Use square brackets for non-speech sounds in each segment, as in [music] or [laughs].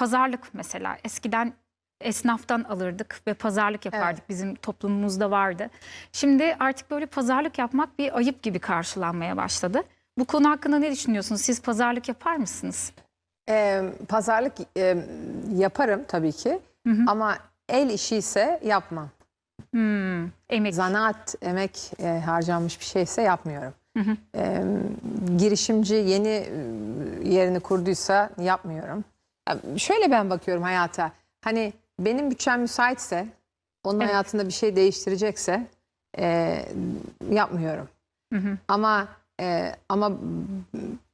pazarlık mesela eskiden esnaftan alırdık ve pazarlık yapardık. Bizim toplumumuzda vardı. Şimdi artık böyle pazarlık yapmak bir ayıp gibi karşılanmaya başladı. Bu konu hakkında ne düşünüyorsunuz? Siz pazarlık yapar mısınız? Ee, pazarlık e, yaparım tabii ki ama el işi ise yapmam. Hmm, emek. Zanaat, emek e, harcanmış bir şeyse yapmıyorum. Ee, girişimci yeni e, yerini kurduysa yapmıyorum. Şöyle ben bakıyorum hayata. Hani benim bütçem müsaitse, onun Evet. hayatında bir şey değiştirecekse e, yapmıyorum. Ama e, ama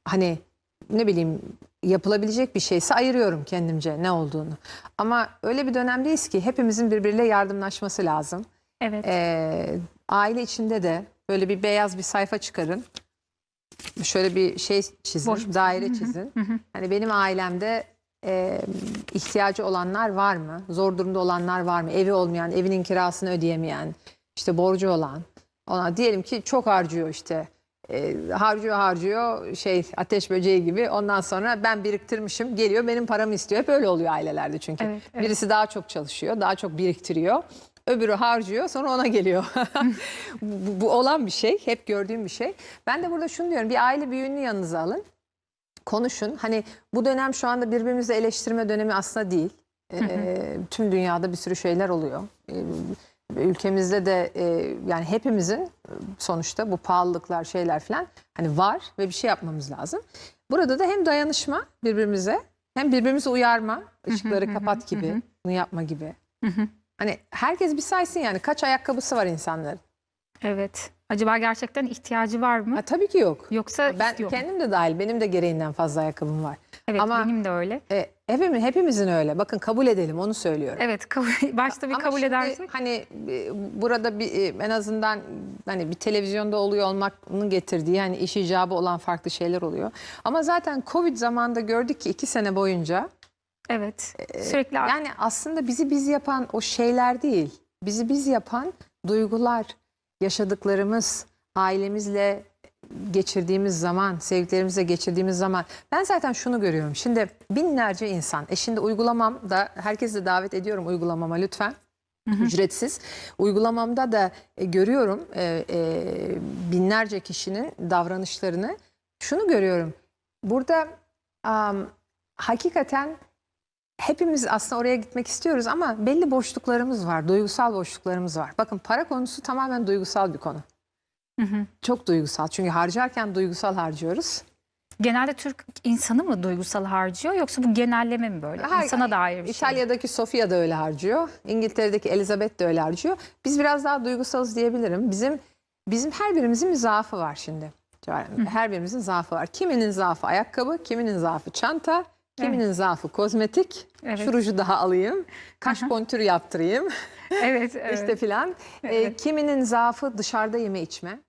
hani ne bileyim yapılabilecek bir şeyse ayırıyorum kendimce ne olduğunu. Ama öyle bir dönemdeyiz ki hepimizin birbiriyle yardımlaşması lazım. Evet. Ee, aile içinde de böyle bir beyaz bir sayfa çıkarın. Şöyle bir şey çizin, Boş daire çizin. Hani benim ailemde e, ihtiyacı olanlar var mı? Zor durumda olanlar var mı? Evi olmayan, evinin kirasını ödeyemeyen, işte borcu olan. Ona diyelim ki çok harcıyor işte. E, harcıyor harcıyor şey ateş böceği gibi. Ondan sonra ben biriktirmişim geliyor benim paramı istiyor. Hep öyle oluyor ailelerde çünkü. Evet, evet. Birisi daha çok çalışıyor, daha çok biriktiriyor. Öbürü harcıyor sonra ona geliyor. [laughs] bu, bu olan bir şey. Hep gördüğüm bir şey. Ben de burada şunu diyorum. Bir aile büyüğünü yanınıza alın. Konuşun. Hani bu dönem şu anda birbirimizi eleştirme dönemi aslında değil. Ee, tüm dünyada bir sürü şeyler oluyor. Ee, ülkemizde de e, yani hepimizin e, sonuçta bu pahalılıklar şeyler falan hani var ve bir şey yapmamız lazım. Burada da hem dayanışma birbirimize hem birbirimizi uyarma, ışıkları kapat gibi, bunu yapma gibi. Hani herkes bir saysın yani kaç ayakkabısı var insanların. Evet. Acaba gerçekten ihtiyacı var mı? Ha, tabii ki yok. Yoksa Ben istiyor mu? kendim de dahil benim de gereğinden fazla ayakkabım var. Evet Ama- benim de öyle. E, hepimiz, hepimizin öyle. Bakın kabul edelim onu söylüyorum. Evet kabul, [laughs] başta bir Ama kabul şimdi edersek. Hani e, burada bir e, en azından hani bir televizyonda oluyor olmanın getirdiği hani iş icabı olan farklı şeyler oluyor. Ama zaten Covid zamanında gördük ki iki sene boyunca Evet. Sürekli yani aslında bizi biz yapan o şeyler değil. Bizi biz yapan duygular, yaşadıklarımız, ailemizle geçirdiğimiz zaman, sevdiklerimizle geçirdiğimiz zaman. Ben zaten şunu görüyorum. Şimdi binlerce insan. E şimdi uygulamam da herkesi de davet ediyorum uygulamama lütfen. Ücretsiz. Uygulamamda da e, görüyorum e, e, binlerce kişinin davranışlarını. Şunu görüyorum. Burada am, hakikaten hepimiz aslında oraya gitmek istiyoruz ama belli boşluklarımız var, duygusal boşluklarımız var. Bakın para konusu tamamen duygusal bir konu. Çok duygusal çünkü harcarken duygusal harcıyoruz. genelde Türk insanı mı duygusal harcıyor yoksa bu genelleme mi böyle? Her- İnsana dair bir şey. İtalya'daki Sofia da öyle harcıyor. İngiltere'deki Elizabeth de öyle harcıyor. Biz biraz daha duygusalız diyebilirim. Bizim bizim her birimizin bir zaafı var şimdi. Her birimizin zaafı var. Kiminin zaafı ayakkabı, kiminin zaafı çanta, kiminin zaafı kozmetik. Evet. Şu ruju daha alayım. Kaş kontürü yaptırayım. Evet, [laughs] evet. işte filan. Ee, Evet. kiminin zaafı dışarıda yeme içme.